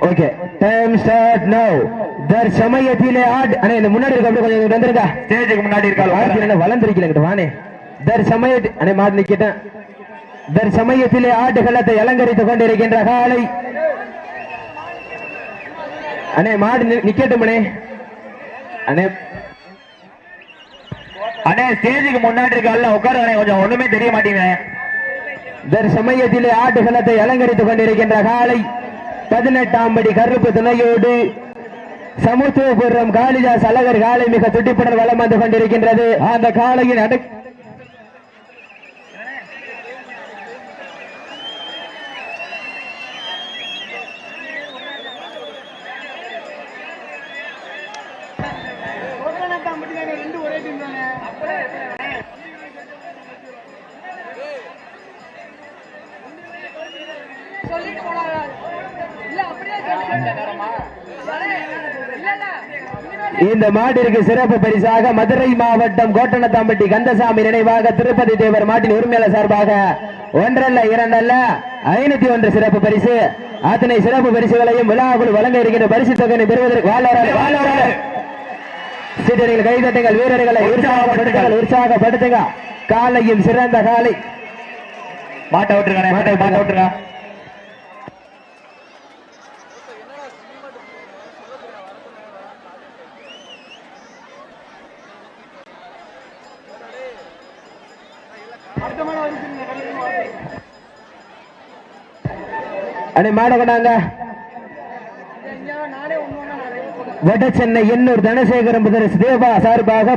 Okay time start now தர் சமயத்திலே ஆட் அண்ணே இந்த முன்னாடி இருக்க அப்படியே கொஞ்சம் வந்துருங்க. ஸ்டேஜுக்கு முன்னாடி இருக்காள் வாழ்க்கையில என்ன வளர்ந்துருக்கீங்க வானே தர் சமய அண்ணே மாடு நிக்கிட்டேன் தர் சமயத்திலே ஆட்டுகளத்தை அலங்கரித்துக் கொண்டிருக்கின்ற காலை. அண்ணே மாடு நி- நிக்கட்டும் அண்ணே. அண்ணே. ஸ்டேஜுக்கு முன்னாடி இருக்காள் உட்காரு கொஞ்சம் ஒண்ணுமே தெரிய மாட்டேங்குது தற்சமயத்திலே ஆட்டுகளத்தை அலங்கரித்துக் கொண்டிருக்கின்ற காலை பதினெட்டாம் படி கருப்பு துணையோடு சமுத்துவபுரம் காளிதாஸ் அழகர் காலை மிக துட்டிப்புடன் வளம் வந்து கொண்டிருக்கின்றது. அந்த காலையின் அடக் சொல்லிட்டு போனாங்க இல்ல அப்படியே சொல்லிட்டு இல்ல இல்ல இந்த மாட்டிற்கு சிறப்பு பரிசாக மதுரை மாவட்டம் கோட்டனத்தாம்பட்டி கந்தசாமி நினைவாக திருப்பதி தேவர் மாட்டின் உரிமையாளர் சார்பாக ஒன்றல்ல இரண்டல்ல ஐநூத்தி ஒன்று சிறப்பு பரிசு. அத்தனை சிறப்பு பரிசுகளையும் விழாக்குழு வழங்க இருக்கின்ற பரிசு தொகையை பெறுவதற்கு வாழ்வாராரு சீட்டர்கள் கைதட்டுங்கள் வீரர்களை உற்சாகப்படுத்துங்கள் உற்சாகப்படுத்துங்க காலையும் சிறந்த காலை. மாட்ட விட்டுருக்கானே மாட்ட மாட்ட விட்டுருக்கா அடே மாட கொண்டாங்க. வட சென்னை எண்ணூர் தனசேகரம் தேவா சார்பாக